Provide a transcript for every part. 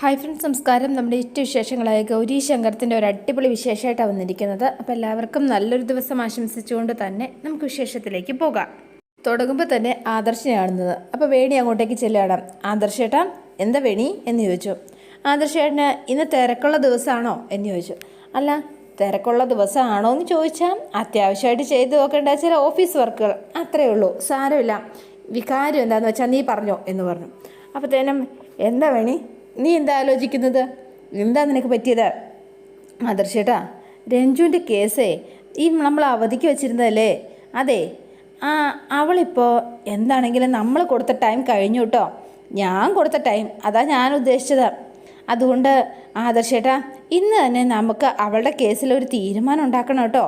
Hi friends നമസ്കാരം. നമ്മുടെ ഏറ്റവും വിശേഷങ്ങളായ ഗൗരി ശങ്കരത്തിന്റെ ഒരു അടിപൊളി വിശേഷമായിട്ടാണ് വന്നിരിക്കുന്നത്. അപ്പോൾ എല്ലാവർക്കും നല്ലൊരു ദിവസം ആശംസിച്ചുകൊണ്ട് തന്നെ നമുക്ക് വിശേഷത്തിലേക്ക് പോകാം. തുടങ്ങുമ്പോൾ തന്നെ ആദർശനാണെന്നത് അപ്പോൾ വേണി അങ്ങോട്ടേക്ക് ചെല്ലുകയാണ്. ആദർശേട്ടാ എന്താ വേണി എന്ന് ചോദിച്ചു. ആദർശേട്ടന് ഇന്ന് തിരക്കുള്ള ദിവസമാണോ? എന്ന് ചോദിച്ചു. അല്ല തിരക്കുള്ള ദിവസമാണോ എന്ന് ചോദിച്ചാൽ അത്യാവശ്യമായിട്ട് ചെയ്തു നോക്കേണ്ട ചില ഓഫീസ് വർക്കുകൾ. അത്രയേ ഉള്ളൂ. സാരമില്ല. വികാരം എന്താണെന്ന് വെച്ചാൽ നീ പറഞ്ഞോ എന്ന് പറഞ്ഞു. അപ്പോഴത്തേനും എന്താ വേണി? നീ എന്താ ആലോചിക്കുന്നത്? എന്താ നിനക്ക് പറ്റിയത്? ആദർശേട്ടാ രഞ്ജുവിന്റെ കേസേ ഈ നമ്മൾ അവധിക്ക് വെച്ചിരുന്നതല്ലേ? അതെ ആ അവളിപ്പോൾ എന്താണെങ്കിലും നമ്മൾ കൊടുത്ത ടൈം കഴിഞ്ഞു കേട്ടോ. ഞാൻ കൊടുത്ത ടൈം അതാ ഞാൻ ഉദ്ദേശിച്ചത്. അതുകൊണ്ട് ആദർശേട്ടാ ഇന്ന് തന്നെ നമുക്ക് അവളുടെ കേസിൽ ഒരു തീരുമാനം ഉണ്ടാക്കണം കേട്ടോ.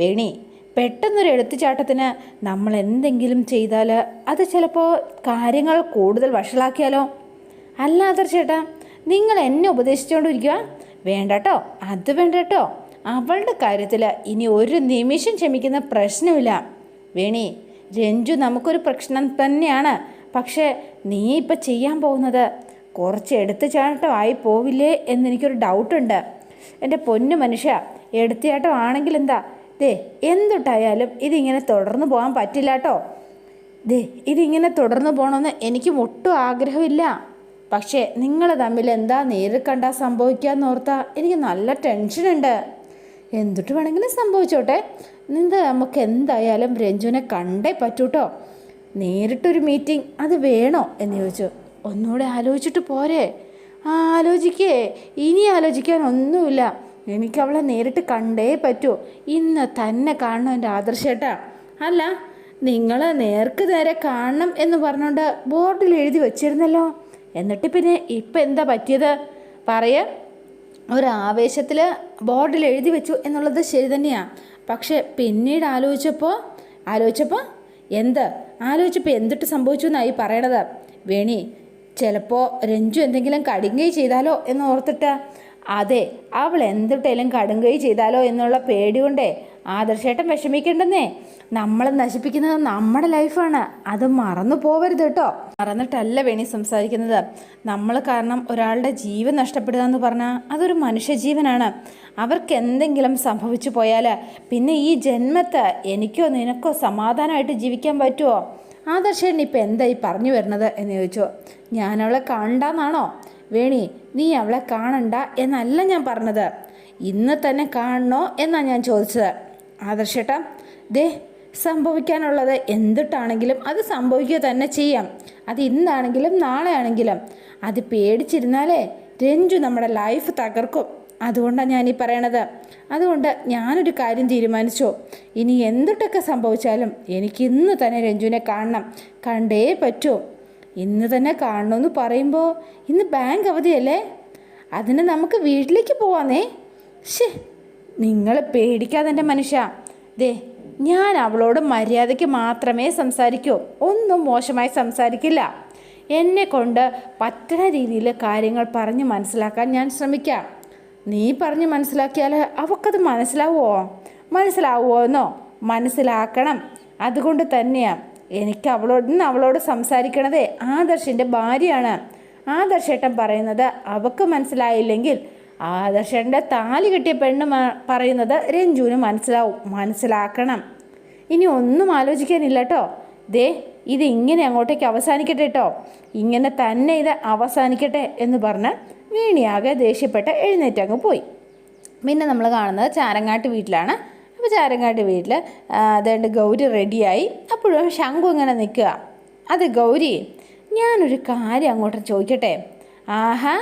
വേണി പെട്ടെന്നൊരു എടുത്തുചാട്ടത്തിന് നമ്മൾ എന്തെങ്കിലും ചെയ്താൽ അത് ചിലപ്പോൾ കാര്യങ്ങൾ കൂടുതൽ വഷളാക്കിയാലോ? അല്ല ചേട്ടാ നിങ്ങൾ എന്നെ ഉപദേശിച്ചുകൊണ്ടിരിക്കുക വേണ്ട കേട്ടോ അത് വേണ്ട കേട്ടോ അവളുടെ കാര്യത്തിൽ ഇനി ഒരു നിമിഷം ക്ഷമിക്കുന്ന പ്രശ്നമില്ല. വേണി രഞ്ജു നമുക്കൊരു പ്രശ്നം തന്നെയാണ്. പക്ഷേ നീ ഇപ്പം ചെയ്യാൻ പോകുന്നത് കുറച്ച് എടുത്തുചാട്ടമായി പോവില്ലേ എന്നെനിക്കൊരു ഡൗട്ടുണ്ട്. എന്റെ പൊന്നു മനുഷ്യ എടുത്തുചാട്ടം ആണെങ്കിൽ എന്താ? ദേ എന്തുട്ടായാലും ഇതിങ്ങനെ തുടർന്ന് പോകാൻ പറ്റില്ല കേട്ടോ ദേ ഇതിങ്ങനെ തുടർന്ന് പോകണമെന്ന് എനിക്കും ഒട്ടും ആഗ്രഹമില്ല. പക്ഷേ നിങ്ങൾ തമ്മിൽ എന്താ നേരിൽ കണ്ടാൽ സംഭവിക്കാന്ന് ഓർത്താ എനിക്ക് നല്ല ടെൻഷനുണ്ട്. എന്തിട്ട് വേണമെങ്കിലും സംഭവിച്ചോട്ടെ. നിങ്ങൾ നമുക്ക് എന്തായാലും രഞ്ജുവിനെ കണ്ടേ പറ്റൂട്ടോ. നേരിട്ടൊരു മീറ്റിംഗ് അത് വേണോ എന്ന് ചോദിച്ചു. ഒന്നുകൂടെ ആലോചിച്ചിട്ട് പോരെ. ആലോചിക്കേ. ഇനി ആലോചിക്കാൻ ഒന്നുമില്ല. എനിക്ക് അവളെ നേരിട്ട് കണ്ടേ പറ്റൂ. ഇന്ന് തന്നെ കാണണം എന്റെ ആദർശേട്ടാ. അല്ല നിങ്ങൾ നേർക്ക് നേരെ കാണണം എന്ന് പറഞ്ഞുകൊണ്ട് ബോർഡിൽ എഴുതി വച്ചിരുന്നല്ലോ. എന്നിട്ട് പിന്നെ ഇപ്പം എന്താ പറ്റിയത്? പറയ. ഒരു ആവേശത്തിൽ ബോർഡിൽ എഴുതി വെച്ചു എന്നുള്ളത് ശരി തന്നെയാണ് പക്ഷേ പിന്നീട് ആലോചിച്ചപ്പോൾ ആലോചിച്ചപ്പോൾ എന്ത്? ആലോചിച്ചപ്പോൾ എന്തിട്ട് സംഭവിച്ചു എന്നായി പറയണത്? വേണി ചിലപ്പോൾ രഞ്ജു എന്തെങ്കിലും കടുങ്കൈ ചെയ്താലോ എന്ന് ഓർത്തിട്ട്. അതെ അവൾ എന്തിട്ടേലും കടുങ്കൈ ചെയ്താലോ എന്നുള്ള പേടി കൊണ്ടേ ആദർശേട്ടൻ വിഷമിക്കേണ്ടെന്നേ. നമ്മൾ നശിപ്പിക്കുന്നത് നമ്മുടെ ലൈഫാണ്. അത് മറന്നു പോവരുത് കേട്ടോ. മറന്നിട്ടല്ല വേണി സംസാരിക്കുന്നത്. നമ്മൾ കാരണം ഒരാളുടെ ജീവൻ നഷ്ടപ്പെടുക എന്ന് പറഞ്ഞാൽ അതൊരു മനുഷ്യജീവനാണ്. അവർക്ക് എന്തെങ്കിലും സംഭവിച്ചു പോയാൽ പിന്നെ ഈ ജന്മത്ത് എനിക്കോ നിനക്കോ സമാധാനമായിട്ട് ജീവിക്കാൻ പറ്റുമോ ആദർശേട്ടൻ ഇപ്പം എന്തായി പറഞ്ഞു വരുന്നത് എന്ന് ചോദിച്ചു. ഞാൻ അവളെ കാണണ്ടെന്നാണോ? വേണി നീ അവളെ കാണണ്ട എന്നല്ല ഞാൻ പറഞ്ഞത്. ഇന്ന് തന്നെ കാണണോ എന്നാണ് ഞാൻ ചോദിച്ചത്. ആദർശേട്ടാ ദേ സംഭവിക്കാനുള്ളത് എന്തിട്ടാണെങ്കിലും അത് സംഭവിക്കുക തന്നെ ചെയ്യാം. അത് ഇന്നാണെങ്കിലും നാളെ ആണെങ്കിലും അത് പേടിച്ചിരുന്നാലേ രഞ്ജു നമ്മുടെ ലൈഫ് തകർക്കും. അതുകൊണ്ടാണ് ഞാനീ പറയണത്. അതുകൊണ്ട് ഞാനൊരു കാര്യം തീരുമാനിച്ചോ. ഇനി എന്തിട്ടൊക്കെ സംഭവിച്ചാലും എനിക്ക് ഇന്ന് തന്നെ രഞ്ജുവിനെ കാണണം. കണ്ടേ പറ്റൂ. ഇന്ന് തന്നെ കാണണമെന്ന് പറയുമ്പോൾ ഇന്ന് ബാങ്ക് അവധിയല്ലേ? അതിന് നമുക്ക് വീട്ടിലേക്ക് പോവാന്നേ. ശേ നിങ്ങൾ പേടിക്കാതെ മനുഷ്യ. ദേ ഞാൻ അവളോട് മര്യാദയ്ക്ക് മാത്രമേ സംസാരിക്കൂ. ഒന്നും മോശമായി സംസാരിക്കില്ല. എന്നെ കൊണ്ട് പറ്റുന്ന രീതിയിൽ കാര്യങ്ങൾ പറഞ്ഞ് മനസ്സിലാക്കാൻ ഞാൻ ശ്രമിക്കാം. നീ പറഞ്ഞ് മനസ്സിലാക്കിയാൽ അവക്കത് മനസ്സിലാവുമോ മനസ്സിലാവുമോ എന്നോ? മനസ്സിലാക്കണം. അതുകൊണ്ട് തന്നെയാണ് എനിക്ക് അവളോട് ഇന്ന് അവളോട് സംസാരിക്കണതേ ആദർശിന്റെ ഭാര്യയാണ്. ആദർശേട്ടൻ പറയുന്നത് അവക്ക് മനസ്സിലായില്ലെങ്കിൽ ആദർശേട്ടന്റെ താലി കിട്ടിയ പെണ്ണ് പറയുന്നത് രഞ്ജുവിന് മനസ്സിലാവും മനസ്സിലാക്കണം. ഇനി ഒന്നും ആലോചിക്കാനില്ല കേട്ടോ ദേ ഇത് ഇങ്ങനെ അങ്ങോട്ടേക്ക് അവസാനിക്കട്ടെ കേട്ടോ ഇങ്ങനെ തന്നെ ഇത് അവസാനിക്കട്ടെ എന്ന് പറഞ്ഞ് വീണിയാകെ ദേഷ്യപ്പെട്ട് എഴുന്നേറ്റ് അങ്ങ് പോയി. പിന്നെ നമ്മൾ കാണുന്നത് ചാരങ്ങാട്ട് വീട്ടിലാണ്. അപ്പോൾ ചാരങ്ങാട്ട് വീട്ടിൽ അതുകൊണ്ട് ഗൗരി റെഡിയായി. അപ്പോഴും ശംഖു ഇങ്ങനെ നിൽക്കുക. അതെ ഗൗരി ഞാനൊരു കാര്യം അങ്ങോട്ട് ചോദിക്കട്ടെ? ആഹാ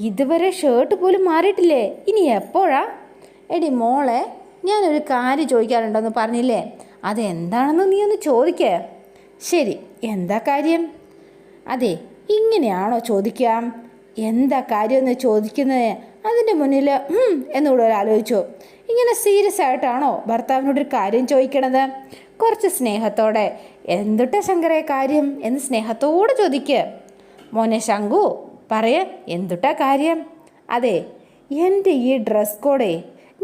ഇതുവരെ ഷർട്ട് പോലും മാറിയിട്ടില്ലേ? ഇനി എപ്പോഴാ? എടി മോളെ ഞാനൊരു കാര്യം ചോദിക്കാറുണ്ടെന്ന് പറഞ്ഞില്ലേ? അതെന്താണെന്ന് നീ ഒന്ന് ചോദിക്കേ. ശരി എന്താ കാര്യം? അതെ ഇങ്ങനെയാണോ ചോദിക്കാം എന്താ കാര്യമെന്ന് ചോദിക്കുന്നത്? അതിന്റെ മുന്നിൽ എന്നുകൂടെ ഒരു ആലോചിച്ചു. ഇങ്ങനെ സീരിയസ് ആയിട്ടാണോ ഭർത്താവിനോടൊരു കാര്യം ചോദിക്കണത്? കുറച്ച് സ്നേഹത്തോടെ. എന്തുട്ട ശങ്കരെ കാര്യം എന്ന് സ്നേഹത്തോടെ ചോദിക്ക്. മോനെ ശങ്കു പറയ എന്തുട്ടാ കാര്യം? അതെ എന്റെ ഈ ഡ്രസ് കോഡേ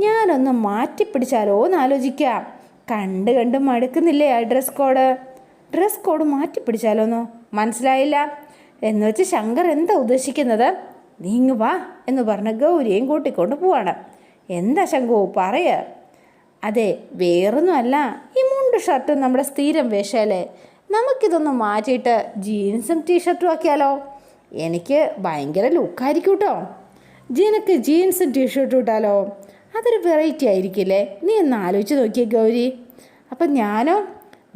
ഞാനൊന്ന് മാറ്റിപ്പിടിച്ചാലോ എന്ന് ആലോചിക്കാം കണ്ട് കണ്ട് മടുക്കുന്നില്ലേ ആ ഡ്രസ് കോഡ് ഡ്രസ് കോഡ് മാറ്റിപ്പിടിച്ചാലോന്നോ? മനസ്സിലായില്ല? എന്ന് വെച്ച് ശങ്കർ എന്താ ഉദ്ദേശിക്കുന്നത്? നീങ്ങു വാ എന്ന് പറഞ്ഞ് ഗൗരിയും കൂട്ടിക്കൊണ്ട് പോവാണ്. എന്താ ശങ്കു പറയ. അതെ വേറൊന്നുമല്ല ഈ മുണ്ട് ഷർട്ടും നമ്മുടെ സ്ഥിരം വേഷമല്ലേ നമുക്കിതൊന്ന് മാറ്റിയിട്ട് ജീൻസും ടീഷർട്ടും ആക്കിയാലോ? എനിക്ക് ഭയങ്കര ലുക്കായിരിക്കും കേട്ടോ ജീനക്ക് ജീൻസും ടീഷർട്ടും ഇട്ടാലോ? അതൊരു വെറൈറ്റി ആയിരിക്കില്ലേ? നീ ഒന്ന് ആലോചിച്ച് നോക്കിയേ ഗൗരി. അപ്പം ഞാനോ?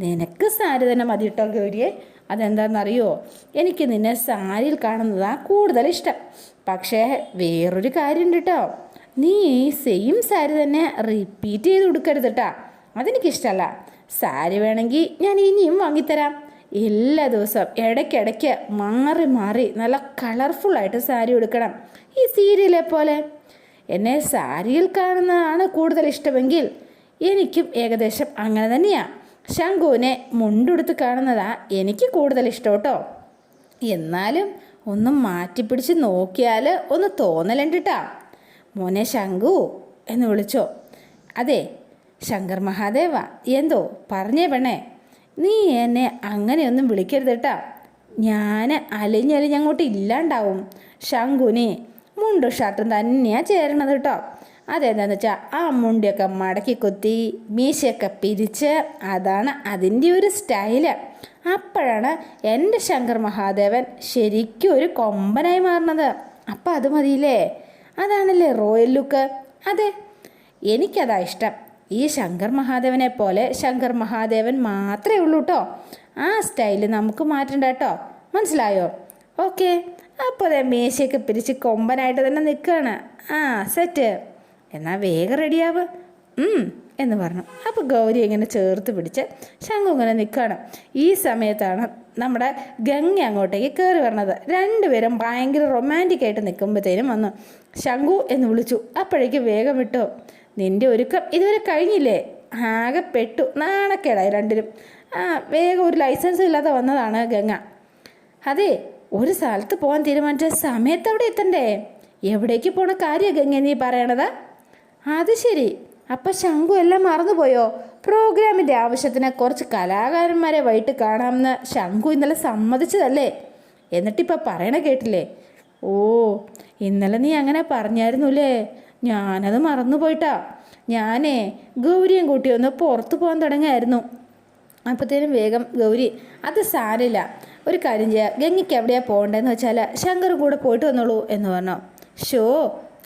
നിനക്ക് സാരി തന്നെ മതി കേട്ടോ ഗൗരിയെ? അതെന്താണെന്നറിയോ എനിക്ക് നിന്നെ സാരിയിൽ കാണുന്നതാണ് കൂടുതൽ ഇഷ്ടം. പക്ഷേ വേറൊരു കാര്യമുണ്ട് കേട്ടോ നീ ഈ സെയിം സാരി തന്നെ റിപ്പീറ്റ് ചെയ്ത് കൊടുക്കരുത് കേട്ടോ അതെനിക്കിഷ്ടമല്ല സാരി വേണമെങ്കിൽ ഞാൻ ഇനിയും വാങ്ങിത്തരാം. എല്ലാ ദിവസവും ഇടയ്ക്കിടയ്ക്ക് മാറി മാറി നല്ല കളർഫുള്ളായിട്ട് സാരി ഉടുക്കണം. ഈ സീരിയലെ പോലെ. എന്നെ സാരിയിൽ കാണുന്നതാണ് കൂടുതൽ ഇഷ്ടമെങ്കിൽ എനിക്കും ഏകദേശം അങ്ങനെ തന്നെയാണ് ശംഖുവിനെ മുണ്ടുടുത്ത് കാണുന്നതാണ് എനിക്ക് കൂടുതൽ ഇഷ്ടം കേട്ടോ. എന്നാലും ഒന്ന് മാറ്റിപ്പിടിച്ച് നോക്കിയാൽ ഒന്ന് തോന്നലുണ്ട് കേട്ടാ മോനെ ശംഖു എന്ന് വിളിച്ചോ. അതെ ശങ്കർ മഹാദേവ എന്തോ പറഞ്ഞേ പെണ്ണേ. നീ എന്നെ അങ്ങനെയൊന്നും വിളിക്കരുത് കേട്ടാ ഞാൻ അലിഞ്ഞലിഞ്ഞ് അങ്ങോട്ട് ഇല്ലാണ്ടാവും. ശങ്കുനെ മുണ്ടും ഷർട്ടും തന്നെയാണ് ചേരണത് കേട്ടോ അതെന്താണെന്ന് വെച്ചാൽ ആ മുണ്ടിയൊക്കെ മടക്കി കുത്തി മീശയൊക്കെ പിരിച്ച് അതാണ് അതിന്റെ ഒരു സ്റ്റൈൽ. അപ്പോഴാണ് എന്റെ ശങ്കർ മഹാദേവൻ ശരിക്കും ഒരു കൊമ്പനായി മാറുന്നത്. അപ്പം അത് മതിയില്ലേ? അതാണല്ലേ റോയൽ ലുക്ക്? അതെ എനിക്കതാ ഇഷ്ടം. ഈ ശങ്കർ മഹാദേവനെ പോലെ ശങ്കർ മഹാദേവൻ മാത്രമേ ഉള്ളൂ കേട്ടോ ആ സ്റ്റൈൽ നമുക്ക് മാറ്റണ്ട കേട്ടോ മനസ്സിലായോ? ഓക്കെ. അപ്പോൾ അതെ മേശയൊക്കെ പിരിച്ച് കൊമ്പനായിട്ട് തന്നെ നിൽക്കുകയാണ് ആ സെറ്റ്. എന്നാൽ വേഗം റെഡിയാവ്. എന്ന് പറഞ്ഞു. അപ്പോൾ ഗൗരി ഇങ്ങനെ ചേർത്ത് പിടിച്ച് ശംഖു ഇങ്ങനെ നിൽക്കുകയാണ് ഈ സമയത്താണ് നമ്മുടെ ഗംഗ അങ്ങോട്ടേക്ക് കയറി വരണത്. രണ്ടുപേരും ഭയങ്കര റൊമാന്റിക് ആയിട്ട് നിൽക്കുമ്പോഴത്തേനും വന്നു ശംഖു എന്ന് വിളിച്ചു. അപ്പോഴേക്ക് വേഗം വിട്ടോ. നിന്റെ ഒരുക്കം ഇതുവരെ കഴിഞ്ഞില്ലേ? ആകെ പെട്ടു. നാണക്കേടായി രണ്ടിലും. ആ വേഗം ഒരു ലൈസൻസ് ഇല്ലാതെ വന്നതാണ് ഗംഗ. അതെ ഒരു സ്ഥലത്ത് പോകാൻ തീരുമാനിച്ച സമയത്ത് അവിടെ എത്തണ്ടേ? എവിടേക്ക് പോണ കാര്യം ഗംഗ നീ പറയണത്? അത് ശരി. അപ്പം ശംഖു എല്ലാം മറന്നുപോയോ? പ്രോഗ്രാമിന്റെ ആവശ്യത്തിന് കുറച്ച് കലാകാരന്മാരെ വൈകിട്ട് കാണാമെന്ന് ശംഖു ഇന്നലെ സമ്മതിച്ചതല്ലേ? എന്നിട്ടിപ്പോൾ പറയണ കേട്ടില്ലേ? ഓ ഇന്നലെ നീ അങ്ങനെ പറഞ്ഞായിരുന്നുല്ലേ? ഞാനത് മറന്നു പോയിട്ടാ. ഞാനേ ഗൗരിയും കൂട്ടി ഒന്ന് പുറത്തു പോകാൻ തുടങ്ങിയായിരുന്നു അപ്പോഴത്തേനും വേഗം ഗൗരി അത് സാരില്ല. ഒരു കാര്യം ചെയ്യാം. ഗംഗയ്ക്ക് എവിടെയാണ് പോകേണ്ടതെന്ന് വെച്ചാൽ ശങ്കറും കൂടെ പോയിട്ട് വന്നോളൂ എന്ന് പറഞ്ഞു. So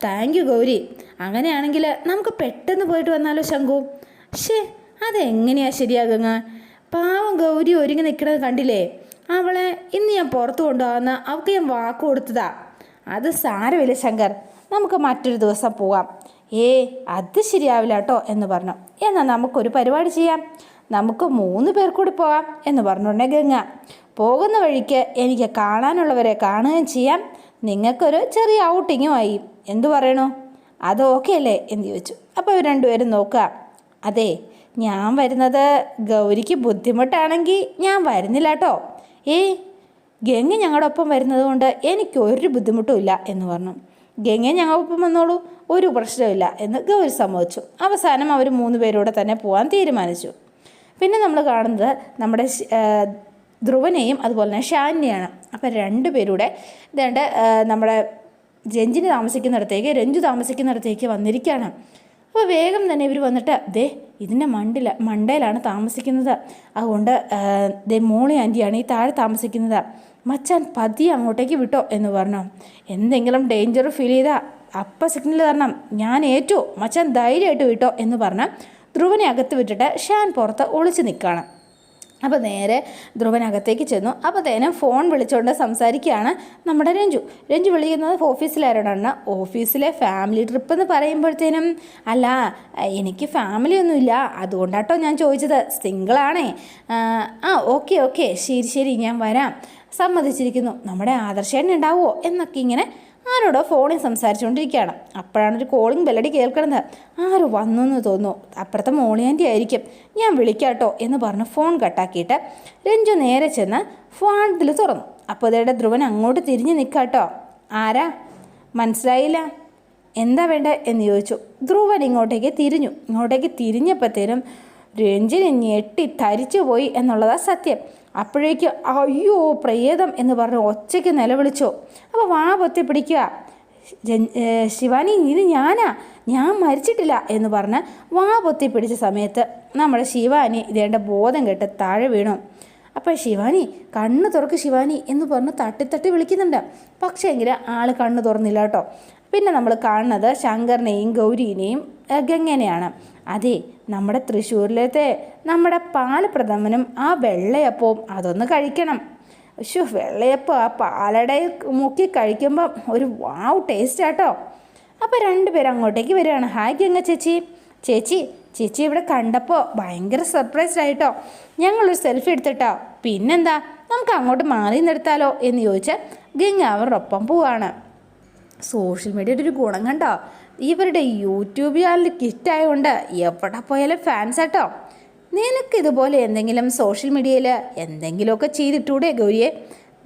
thank you Gauri. അങ്ങനെയാണെങ്കിൽ നമുക്ക് പെട്ടെന്ന് പോയിട്ട് വന്നാലോ ശങ്കു? ഷേ അതെങ്ങനെയാ ശരിയാകുങ്ങ പാവം ഗൗരി ഒരുങ്ങി നിൽക്കുന്നത് കണ്ടില്ലേ? അവളെ ഇന്ന് ഞാൻ പുറത്തു കൊണ്ടുപോകുന്ന അവൾക്ക് ഞാൻ വാക്ക് കൊടുത്തതാ. അത് സാരമില്ല ശങ്കർ. നമുക്ക് മറ്റൊരു ദിവസം പോവാം ഏ അത് ശരിയാവില്ല കേട്ടോ എന്ന് പറഞ്ഞു. എന്നാൽ നമുക്കൊരു പരിപാടി ചെയ്യാം. നമുക്ക് മൂന്ന് പേർ കൂടി പോകാം എന്ന് പറഞ്ഞുകൊണ്ടേ ഗംഗ. പോകുന്ന വഴിക്ക് എനിക്ക് കാണാനുള്ളവരെ കാണുകയും ചെയ്യാം. നിങ്ങൾക്കൊരു ചെറിയ ഔട്ടിങ്ങുമായി എന്തു പറയണു? അത് ഓക്കെ അല്ലേ? എന്ന് ചോദിച്ചു. അപ്പോൾ രണ്ടുപേരും നോക്കുക. അതെ ഞാൻ വരുന്നത് ഗൗരിക്ക് ബുദ്ധിമുട്ടാണെങ്കിൽ ഞാൻ വരുന്നില്ല കേട്ടോ ഏയ് ഗംഗ ഞങ്ങളുടെ ഒപ്പം വരുന്നത് കൊണ്ട് എനിക്കൊരു ബുദ്ധിമുട്ടും ഇല്ല എന്ന് പറഞ്ഞു. ഗംഗ ഞങ്ങൾക്കൊപ്പം വന്നോളൂ. ഒരു പ്രശ്നമില്ല എന്ന് ഗൗരി സമ്മതിച്ചു. അവസാനം അവർ മൂന്ന് പേരൂടെ തന്നെ പോകാൻ തീരുമാനിച്ചു. പിന്നെ നമ്മൾ കാണുന്നത് നമ്മുടെ ധ്രുവനെയും അതുപോലെ തന്നെ ഷാനിനെയാണ് അപ്പം രണ്ട് പേരൂടെ ഇതേണ്ട നമ്മുടെ രഞ്ജിനി താമസിക്കുന്നിടത്തേക്ക് രഞ്ജു താമസിക്കുന്നിടത്തേക്ക് വന്നിരിക്കുകയാണ് അപ്പോൾ വേഗം തന്നെ ഇവർ വന്നിട്ട് ദേ ഇതിന്റെ മണ്ടില മണ്ടയിലാണ് താമസിക്കുന്നത്. അതുകൊണ്ട് ദേ മോളി ആന്റിയാണ് ഈ താഴെ താമസിക്കുന്നത്. മച്ചാൻ പതി അങ്ങോട്ടേക്ക് വിട്ടോ എന്ന് പറഞ്ഞു. എന്തെങ്കിലും ഡേഞ്ചർ ഫീൽ ചെയ്താൽ അപ്പ സിഗ്നൽ തരണം. ഞാൻ ഏറ്റു. മച്ചാൻ ധൈര്യമായിട്ട് വിട്ടോ എന്ന് പറഞ്ഞ് ധ്രുവനെ അകത്ത് വിട്ടിട്ട് ഷാൻ പുറത്ത് ഒളിച്ച് നിൽക്കുകയാണ്. അപ്പോൾ നേരെ ധ്രുവനകത്തേക്ക് ചെന്നു. അപ്പോൾ തേനും ഫോൺ വിളിച്ചുകൊണ്ട് സംസാരിക്കുകയാണ് നമ്മുടെ രഞ്ജു. രഞ്ജു വിളിക്കുന്നത് ഓഫീസിലാരോടാണ്. ഓഫീസിലെ ഫാമിലി ട്രിപ്പ് എന്ന് പറയുമ്പോഴത്തേനും അല്ല എനിക്ക് ഫാമിലി ഒന്നുമില്ല. അതുകൊണ്ടാട്ടോ ഞാൻ ചോദിച്ചത്. സിംഗിളാണേ ആ ഓക്കെ ഓക്കെ ശരി ശരി. ഞാൻ വരാം. സമ്മതിച്ചിരിക്കുന്നു. നമ്മുടെ ആദർശേട്ടൻ ഉണ്ടാവുമോ എന്നൊക്കെ ഇങ്ങനെ ആരോടോ ഫോണിൽ സംസാരിച്ചുകൊണ്ടിരിക്കുകയാണ്. അപ്പോഴാണ് ഒരു കോളിംഗ് ബെല്ലടി കേൾക്കണത്. ആരോ വന്നു എന്ന് തോന്നുന്നു. അപ്പുറത്തെ മോളിയാന്റെ ആയിരിക്കും. ഞാൻ വിളിക്കാട്ടോ എന്ന് പറഞ്ഞ് ഫോൺ കട്ടാക്കിയിട്ട് രഞ്ജു നേരെ ചെന്ന് ഫോണിൽ തുറന്നു. അപ്പോൾ ഇതേടെ ധ്രുവൻ അങ്ങോട്ട് തിരിഞ്ഞ് നിൽക്കാട്ടോ. ആരാ? മനസ്സിലായില്ല. എന്താ വേണ്ടത് എന്ന് ചോദിച്ചു. ധ്രുവൻ ഇങ്ങോട്ടേക്ക് തിരിഞ്ഞു. ഇങ്ങോട്ടേക്ക് തിരിഞ്ഞപ്പോഴത്തേനും രഞ്ജിനി ഞെട്ടി തരിച്ചു പോയി എന്നുള്ളതാ സത്യം. അപ്പോഴേക്ക് അയ്യോ പ്രേതം എന്ന് പറഞ്ഞ് ഒച്ചയ്ക്ക് നിലവിളിച്ചോ. അപ്പോൾ വാ പൊത്തി പിടിക്കുക ശിവാനി ഇത് ഞാനാ. ഞാൻ മരിച്ചിട്ടില്ല എന്ന് പറഞ്ഞ് വാ പൊത്തി പിടിച്ച സമയത്ത് നമ്മുടെ ശിവാനി ഇതേണ്ട ബോധം കെട്ട് താഴെ വീണു. അപ്പോൾ ശിവാനി കണ്ണ് തുറക്ക് ശിവാനി എന്ന് പറഞ്ഞ് തട്ടിത്തട്ടി തട്ടി വിളിക്കുന്നുണ്ട്. പക്ഷേ എങ്കിൽ ആൾ കണ്ണ് തുറന്നില്ല കേട്ടോ. പിന്നെ നമ്മൾ കാണുന്നത് ശങ്കറിനെയും ഗൗരീനെയും ഗംഗനെയാണ്. അതെ നമ്മുടെ തൃശ്ശൂരിലത്തെ നമ്മുടെ പാലപ്രഥമനും ആ വെള്ളയപ്പവും അതൊന്ന് കഴിക്കണം. ശോ വെള്ളയപ്പം ആ പാലടയിൽ മുക്കി കഴിക്കുമ്പം ഒരു വാവ് ടേസ്റ്റ് ആട്ടോ അപ്പോൾ രണ്ടുപേരും അങ്ങോട്ടേക്ക് വരികയാണ്. ഹായ് ഗംഗ ചേച്ചി. ചേച്ചി ചേച്ചി ഇവിടെ കണ്ടപ്പോൾ ഭയങ്കര സർപ്രൈസ്ഡ് ആയിട്ടോ. ഞങ്ങളൊരു സെൽഫി എടുത്തിട്ടോ. പിന്നെന്താ നമുക്ക് അങ്ങോട്ട് മാറി നിർത്താലോ എന്ന് ചോദിച്ച് ഗംഗ അവരുടെ ഒപ്പം പോവാണ്. സോഷ്യൽ മീഡിയയുടെ ഒരു ഗുണം കണ്ടോ? ഇവരുടെ യൂട്യൂബ് ചാനൽ കിറ്റായതുകൊണ്ട് എവിടെ പോയാലും ഫാൻസ് നിനക്ക് ഇതുപോലെ എന്തെങ്കിലും സോഷ്യൽ മീഡിയയിൽ എന്തെങ്കിലുമൊക്കെ ചെയ്തിട്ടൂടെ ഗൗരിയെ?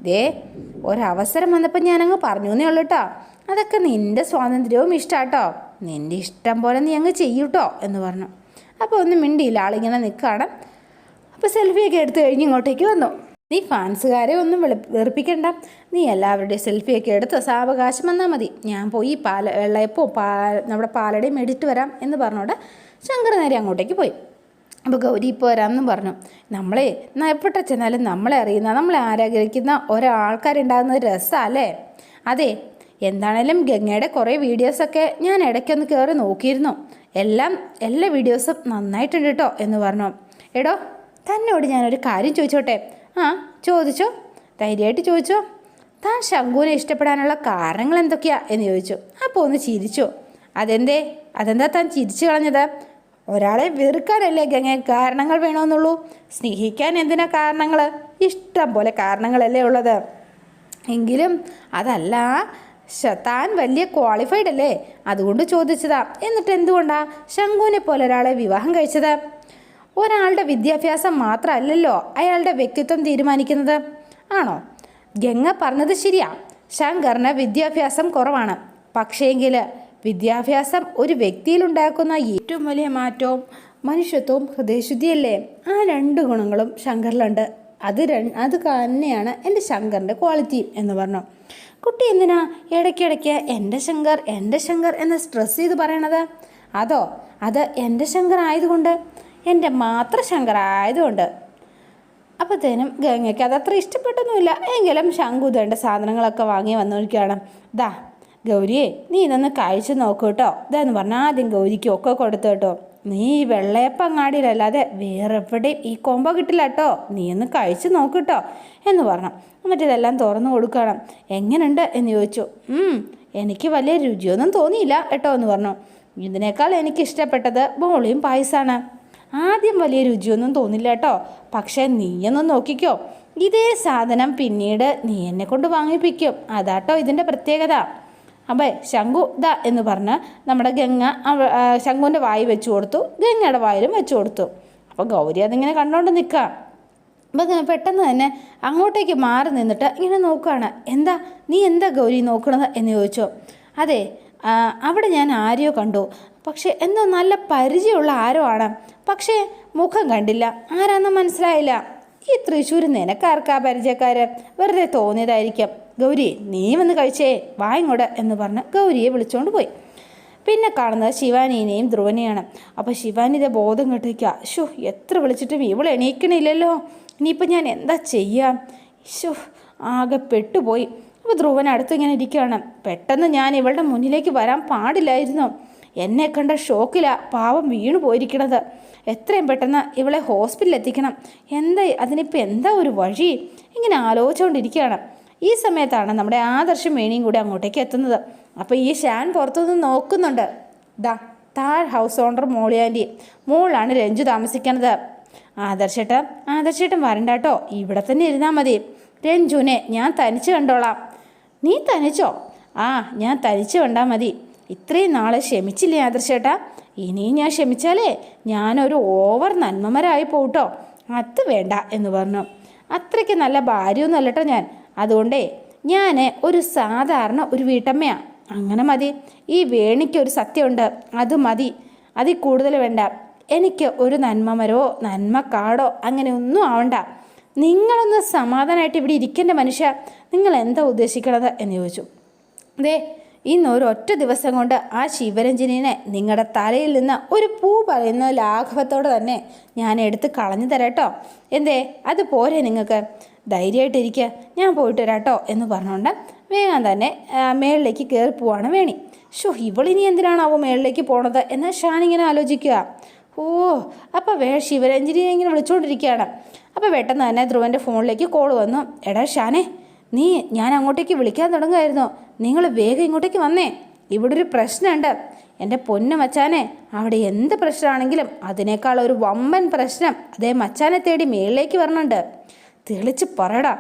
ദേ ഒരവസരം വന്നപ്പോൾ ഞാനങ്ങ് പറഞ്ഞു എന്നേ ഉള്ളൂ കേട്ടോ അതൊക്കെ നിന്റെ സ്വാതന്ത്ര്യവും ഇഷ്ടാട്ടോ. നിന്റെ ഇഷ്ടം പോലെ നീ അങ്ങ് ചെയ്യൂട്ടോ എന്ന് പറഞ്ഞു. അപ്പോൾ ഒന്നും മിണ്ടിയില്ല. ആളിങ്ങനെ നിൽക്കുകയാണ് അപ്പോൾ സെൽഫിയൊക്കെ എടുത്തു കഴിഞ്ഞ് ഇങ്ങോട്ടേക്ക് വന്നു. നീ ഫാൻസുകാരെ ഒന്നും വെളി വെറുപ്പിക്കണ്ട. നീ എല്ലാവരുടെയും സെൽഫിയൊക്കെ എടുത്ത് സാവകാശം വന്നാൽ മതി. ഞാൻ പോയി പാല വെള്ളയപ്പോ പാ നമ്മുടെ പാലടയും മേടിച്ചിട്ട് വരാം എന്ന് പറഞ്ഞോടെ ശങ്കർ നേരെ അങ്ങോട്ടേക്ക് പോയി. അപ്പോൾ ഗൗരി ഇപ്പോൾ വരാമെന്നും പറഞ്ഞു. നമ്മളെ എവിടെ ചെന്നാലും നമ്മളെ അറിയുന്ന നമ്മളെ ആരാഗ്രഹിക്കുന്ന ഒരാൾക്കാരുണ്ടാകുന്നത് രസമല്ലേ അതെ എന്താണേലും ഗംഗയുടെ കുറേ വീഡിയോസൊക്കെ ഞാൻ ഇടയ്ക്കൊന്ന് കയറി നോക്കിയിരുന്നു. എല്ലാം എല്ലാ വീഡിയോസും നന്നായിട്ടുണ്ട് കേട്ടോ എന്ന് പറഞ്ഞു. എടോ തന്നോട് ഞാനൊരു കാര്യം ചോദിച്ചോട്ടെ? ആ ചോദിച്ചോ? ധൈര്യമായിട്ട് ചോദിച്ചോ? താൻ ശങ്കുവിനെ ഇഷ്ടപ്പെടാനുള്ള കാരണങ്ങൾ എന്തൊക്കെയാ എന്ന് ചോദിച്ചു. അപ്പോൾ ഒന്ന് ചിരിച്ചോ. അതെന്തേ? അതെന്താ താൻ ചിരിച്ചു കളഞ്ഞത്? ഒരാളെ വെറുക്കാനല്ലേ ഗംഗ കാരണങ്ങൾ വേണമെന്നുള്ളൂ സ്നേഹിക്കാൻ എന്തിനാ കാരണങ്ങൾ ഇഷ്ടം പോലെ കാരണങ്ങളല്ലേ ഉള്ളത്. എങ്കിലും അതല്ല താൻ വലിയ ക്വാളിഫൈഡ് അല്ലേ? അതുകൊണ്ട് ചോദിച്ചതാ. എന്നിട്ട് എന്തുകൊണ്ടാ ശങ്കുവിനെ പോലെ ഒരാളെ വിവാഹം കഴിച്ചത്? ഒരാളുടെ വിദ്യാഭ്യാസം മാത്രമല്ലല്ലോ അയാളുടെ വ്യക്തിത്വം തീരുമാനിക്കുന്നത്. ആണോ? ഗംഗ പറഞ്ഞത് ശരിയാ. ശങ്കറിന് വിദ്യാഭ്യാസം കുറവാണ്. പക്ഷേങ്കിൽ വിദ്യാഭ്യാസം ഒരു വ്യക്തിയിലുണ്ടാക്കുന്ന ഏറ്റവും വലിയ മാറ്റവും മനുഷ്യത്വവും ഹൃദയശുദ്ധിയല്ലേ? ആ രണ്ട് ഗുണങ്ങളും ശങ്കറിലുണ്ട്. അത് അത് തന്നെയാണ് എന്റെ ശങ്കറിന്റെ ക്വാളിറ്റി എന്ന് പറഞ്ഞു. കുട്ടി എന്തിനാ ഇടയ്ക്കിടയ്ക്ക് എന്റെ ശങ്കർ എന്റെ ശങ്കർ എന്ന് സ്ട്രെസ് ചെയ്ത് പറയണത്? അതോ അത് എന്റെ ശങ്കർ ആയതുകൊണ്ട്? എന്റെ മാത്രം ശങ്കർ ആയതുകൊണ്ട് അപ്പോഴത്തേനും ഗംഗയ്ക്ക് അതത്ര ഇഷ്ടപ്പെട്ടൊന്നുമില്ല. എങ്കിലും ശംഖു സാധനങ്ങളൊക്കെ വാങ്ങി വന്നിരിക്കുകയാണ് ദാ ഗൗരിയെ നീ ഇതൊന്ന് കഴിച്ച് നോക്കൂ കേട്ടോ. ഇതെന്ന് പറഞ്ഞാൽ ആദ്യം ഗൗരിക്ക് ഒക്കെ കൊടുത്തു കേട്ടോ. നീ ഈ വെള്ളയപ്പങ്ങാടിയിലല്ലാതെ വേറെ എവിടെയും ഈ കൊമ്പ കിട്ടില്ല കേട്ടോ. നീ ഒന്ന് കഴിച്ച് നോക്ക് കേട്ടോ എന്ന് പറഞ്ഞു. ഇതെല്ലാം തുറന്നു കൊടുക്കണം എങ്ങനെയുണ്ട് എന്ന് ചോദിച്ചു. "ഉം, എനിക്ക് വലിയ രുചിയൊന്നും തോന്നിയില്ല കേട്ടോ എന്ന് പറഞ്ഞു. ഇതിനേക്കാൾ എനിക്ക് ഇഷ്ടപ്പെട്ടത് ബോളിയും പായസമാണ്. ആദ്യം വലിയ രുചിയൊന്നും തോന്നില്ല കേട്ടോ. പക്ഷേ നീയൊന്ന് നോക്കിക്കോ. ഇതേ സാധനം പിന്നീട് നീ എന്നെ കൊണ്ട് വാങ്ങിപ്പിക്കും. അതാട്ടോ ഇതിന്റെ പ്രത്യേകത. അപ്പേ ശംഖു ദാ എന്ന് പറഞ്ഞ് നമ്മുടെ ഗംഗ ശംഖുവിന്റെ വായി വെച്ചു കൊടുത്തു. ഗംഗയുടെ വായിലും വെച്ചു കൊടുത്തു. അപ്പോൾ ഗൗരി അതിങ്ങനെ കണ്ടുകൊണ്ട് നിൽക്കുക അപ്പം പെട്ടെന്ന് തന്നെ അങ്ങോട്ടേക്ക് മാറി നിന്നിട്ട് ഇങ്ങനെ നോക്കുകയാണ് എന്താ നീ എന്താ ഗൗരി നോക്കണത് എന്ന് ചോദിച്ചു. അതെ അവിടെ ഞാൻ ആരെയോ കണ്ടു. പക്ഷേ എന്തോ നല്ല പരിചയമുള്ള ആരോ ആണ്. പക്ഷേ മുഖം കണ്ടില്ല. ആരാന്ന് മനസ്സിലായില്ല. ഈ തൃശ്ശൂർ നിനക്കാർക്കാ പരിചയക്കാര്? വെറുതെ തോന്നിയതായിരിക്കാം. ഗൗരി നീ വന്ന് കഴിച്ചേ. വായങ്ങോട് എന്ന് പറഞ്ഞ് ഗൗരിയെ വിളിച്ചുകൊണ്ട് പോയി. പിന്നെ കാണുന്നത് ശിവാനീനെയും ധ്രുവനെയാണ്. അപ്പോൾ ശിവാനി ഇതേ ബോധം കെട്ടിക്കുക ഷോ എത്ര വിളിച്ചിട്ടും ഇവൾ എണീക്കണില്ലല്ലോ. ഇനിയിപ്പോൾ ഞാൻ എന്താ ചെയ്യുക ഷോ ആകെ പെട്ടുപോയി. അപ്പോൾ ധ്രുവൻ അടുത്ത് ഇങ്ങനെ ഇരിക്കുകയാണ്. പെട്ടെന്ന് ഞാൻ ഇവളുടെ മുന്നിലേക്ക് വരാൻ പാടില്ലായിരുന്നു. എന്നെ കണ്ട ഷോക്കിലാണ് പാവം വീണു പോയിരിക്കണത് എത്രയും പെട്ടെന്ന് ഇവളെ ഹോസ്പിറ്റലിൽ എത്തിക്കണം. എന്താ അതിനിപ്പോൾ എന്താ ഒരു വഴി? ഇങ്ങനെ ആലോചിച്ചുകൊണ്ടിരിക്കുകയാണ് ഈ സമയത്താണ് നമ്മുടെ ആദർശം മേണിയും കൂടി അങ്ങോട്ടേക്ക് എത്തുന്നത്. അപ്പോൾ ഈ ഷാൻ പുറത്തുനിന്ന് നോക്കുന്നുണ്ട്. ദാ താഴ് ഹൗസ് ഓണർ മോളിയാന്റെ മോളാണ് രഞ്ജു താമസിക്കുന്നത്. ആദർശേട്ടൻ ആദർശേട്ടൻ വരണ്ട കേട്ടോ. ഇവിടെ തന്നെ ഇരുന്നാൽ മതി. രഞ്ജുവിനെ ഞാൻ തനിച്ച് കണ്ടോളാം. നീ തനിച്ചോ? ആ ഞാൻ തനിച്ച് കണ്ടാൽ മതി. ഇത്രയും നാളെ ക്ഷമിച്ചില്ലേ ആദർശേട്ടാ? ഇനിയും ഞാൻ ക്ഷമിച്ചാലേ ഞാനൊരു ഓവർ നന്മമരായി പോട്ടോ അത് വേണ്ട എന്ന് പറഞ്ഞു. അത്രയ്ക്ക് നല്ല ഭാര്യയൊന്നും അല്ലട്ടോ ഞാൻ. അതുകൊണ്ടേ ഞാൻ ഒരു സാധാരണ ഒരു വീട്ടമ്മയാണ് അങ്ങനെ മതി. ഈ വേണിക്ക് ഒരു സത്യമുണ്ട്. അത് മതി. അതിൽ കൂടുതൽ വേണ്ട. എനിക്ക് ഒരു നന്മമരോ നന്മക്കാടോ അങ്ങനെ ഒന്നും ആവണ്ട. നിങ്ങളൊന്ന് സമാധാനമായിട്ട് ഇവിടെ ഇരിക്കേണ്ട മനുഷ്യ. നിങ്ങൾ എന്താ ഉദ്ദേശിക്കണത്? എന്ന് ചോദിച്ചു. ദേ ഇന്ന് ഒറ്റ ദിവസം കൊണ്ട് ആ ശിവരഞ്ജനിനെ നിങ്ങളുടെ തലയിൽ നിന്ന് ഒരു പൂ പറയുന്ന ലാഘവത്തോടെ തന്നെ ഞാൻ എടുത്ത് കളഞ്ഞു തരാട്ടോ. എന്തേ? അത് പോരെ നിങ്ങൾക്ക്? ധൈര്യമായിട്ടിരിക്കുക ഞാൻ പോയിട്ട് വരാട്ടോ എന്ന് പറഞ്ഞുകൊണ്ട് വേഗം തന്നെ മേളിലേക്ക് കയറി പോവാണ് വേണി. ഷോ ഇവളിനി എന്തിനാണാവോ മേളിലേക്ക് പോണത് എന്ന് ഇങ്ങനെ ആലോചിക്കുക. ഓ അപ്പോൾ വേ ശിവരഞ്ജനിനെ ഇങ്ങനെ വിളിച്ചുകൊണ്ടിരിക്കുകയാണ് അപ്പോൾ പെട്ടെന്ന് തന്നെ ധ്രുവന്റെ ഫോണിലേക്ക് കോൾ വന്നു. എടാ ഷാനെ നീ ഞാൻ അങ്ങോട്ടേക്ക് വിളിക്കാൻ തുടങ്ങുമായിരുന്നു നിങ്ങൾ വേഗം ഇങ്ങോട്ടേക്ക് വന്നേ. ഇവിടെ ഒരു പ്രശ്നമുണ്ട്. എന്റെ പൊന്നു മച്ചാനെ അവിടെ എന്ത് പ്രശ്നമാണെങ്കിലും അതിനേക്കാൾ ഒരു വമ്പൻ പ്രശ്നം അതേ മച്ചാനെ തേടി മേളിലേക്ക് വരണുണ്ട്. തെളിച്ച് പറയടാ.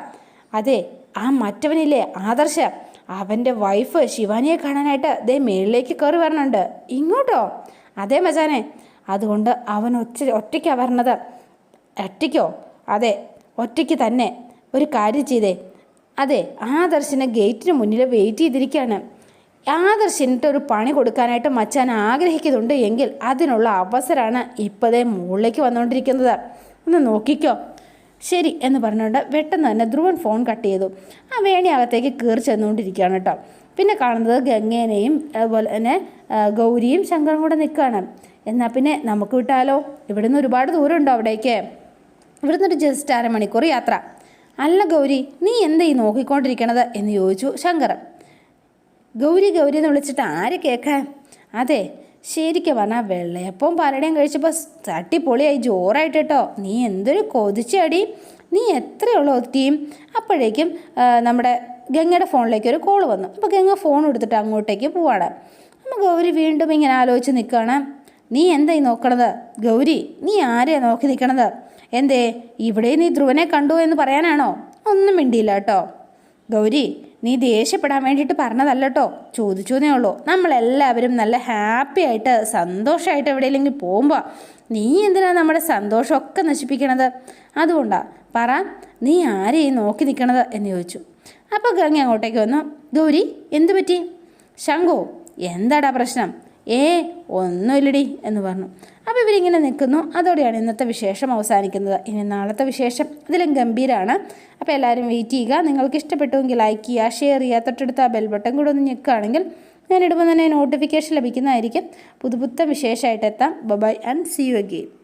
അതെ ആ മറ്റവനില്ലേ ആദർശ അവന്റെ വൈഫ് ശിവാനിയെ കാണാനായിട്ട് ദേ മേളിലേക്ക് കയറി വരണുണ്ട്. ഇങ്ങോട്ടോ? അതേ മച്ചാനെ അതുകൊണ്ട് അവൻ ഒറ്റ ഒറ്റയ്ക്കാണ് വരണത്. ഒറ്റയ്ക്കോ? അതെ ഒറ്റയ്ക്ക് തന്നെ. ഒരു കാര്യം ചെയ്തേ. അതെ ആദർശിനെ ഗേറ്റിന് മുന്നിൽ വെയിറ്റ് ചെയ്തിരിക്കുകയാണ്. ആദർശിനിട്ട് ഒരു പണി കൊടുക്കാനായിട്ട് മച്ചാൻ ആഗ്രഹിക്കുന്നുണ്ട് എങ്കിൽ അതിനുള്ള അവസരമാണ് ഇപ്പോഴേ മുകളിലേക്ക് വന്നുകൊണ്ടിരിക്കുന്നത്. ഒന്ന് നോക്കിക്കോ. ശരി എന്ന് പറഞ്ഞുകൊണ്ട് പെട്ടെന്ന് തന്നെ ധ്രുവൻ ഫോൺ കട്ട് ചെയ്തു. ആ വേണി അകത്തേക്ക് കയറി ചെന്നുകൊണ്ടിരിക്കുകയാണ് കേട്ടോ. പിന്നെ കാണുന്നത് ഗംഗേനെയും അതുപോലെ തന്നെ ഗൗരിയും ശങ്കറും കൂടെ നിൽക്കുകയാണ്. എന്നാൽ പിന്നെ നമുക്ക് വിട്ടാലോ? ഇവിടുന്ന് ഒരുപാട് ദൂരമുണ്ടോ അവിടേക്ക്? ഇവിടുന്ന് ഒരു ജസ്റ്റ് അരമണിക്കൂർ യാത്ര. അല്ല ഗൗരി നീ എന്താ ഈ നോക്കിക്കൊണ്ടിരിക്കണത്? എന്ന് ചോദിച്ചു ശങ്കർ ഗൗരി ഗൗരി എന്ന് വിളിച്ചിട്ട് ആര് കേൾക്കാൻ അതെ ശരിക്കും പറഞ്ഞാൽ വെള്ളയപ്പം പലടയും കഴിച്ചപ്പോൾ തട്ടിപ്പൊളിയായി ജോറായിട്ട് കേട്ടോ നീ എന്തൊരു കൊതിച്ചടി. നീ എത്രയുള്ള ഒത്തിയും അപ്പോഴേക്കും നമ്മുടെ ഗംഗയുടെ ഫോണിലേക്ക് ഒരു കോൾ വന്നു. അപ്പോൾ ഗംഗ ഫോൺ എടുത്തിട്ട് അങ്ങോട്ടേക്ക് പോവാണ്. അപ്പോൾ ഗൗരി വീണ്ടും ഇങ്ങനെ ആലോചിച്ച് നിൽക്കുകയാണ് നീ എന്തായി നോക്കണത്? ഗൗരി നീ ആരെയാണ് നോക്കി നിൽക്കണത് എന്തേ ഇവിടെ നീ ധ്രുവനെ കണ്ടു എന്ന് പറയാനാണോ? ഒന്നും മിണ്ടിയില്ല കേട്ടോ. ഗൗരി നീ ദേഷ്യപ്പെടാൻ വേണ്ടിയിട്ട് പറഞ്ഞതല്ല കേട്ടോ. ചോദിച്ചു എന്നേ ഉള്ളൂ. നമ്മളെല്ലാവരും നല്ല ഹാപ്പി ആയിട്ട് സന്തോഷമായിട്ട് എവിടെയെങ്കിലും പോകുമ്പോൾ നീ എന്തിനാണ് നമ്മുടെ സന്തോഷമൊക്കെ നശിപ്പിക്കണത്? അതുകൊണ്ടാ പറ നീ ആരെയും നോക്കി നിൽക്കണത് എന്ന് ചോദിച്ചു. അപ്പോൾ ഗംഗ അങ്ങോട്ടേക്ക് വന്നു. ഗൗരി എന്തു പറ്റി? ശങ്കു എന്താടാ പ്രശ്നം? ഏ ഒന്നുമില്ലടി എന്ന് പറഞ്ഞു. അപ്പോൾ ഇവരിങ്ങനെ നിൽക്കുന്നു. അതോടെയാണ് ഇന്നത്തെ വിശേഷം അവസാനിക്കുന്നത്. ഇനി നാളത്തെ വിശേഷം ഇതിലും ഗംഭീരമാണ് അപ്പോൾ എല്ലാവരും വെയിറ്റ് ചെയ്യുക. നിങ്ങൾക്ക് ഇഷ്ടപ്പെട്ടുവെങ്കിൽ ലൈക്ക് ചെയ്യുക ഷെയർ ചെയ്യുക തൊട്ടടുത്ത് ആ ബെൽ ബട്ടൺ കൂടെ ഒന്ന് ഞെക്കുകയാണെങ്കിൽ ഞാൻ ഇടുമ്പോൾ തന്നെ നോട്ടിഫിക്കേഷൻ ലഭിക്കുന്നതായിരിക്കും. പുതുപുത്ത വിശേഷമായിട്ട് എത്താം. Bye and see you again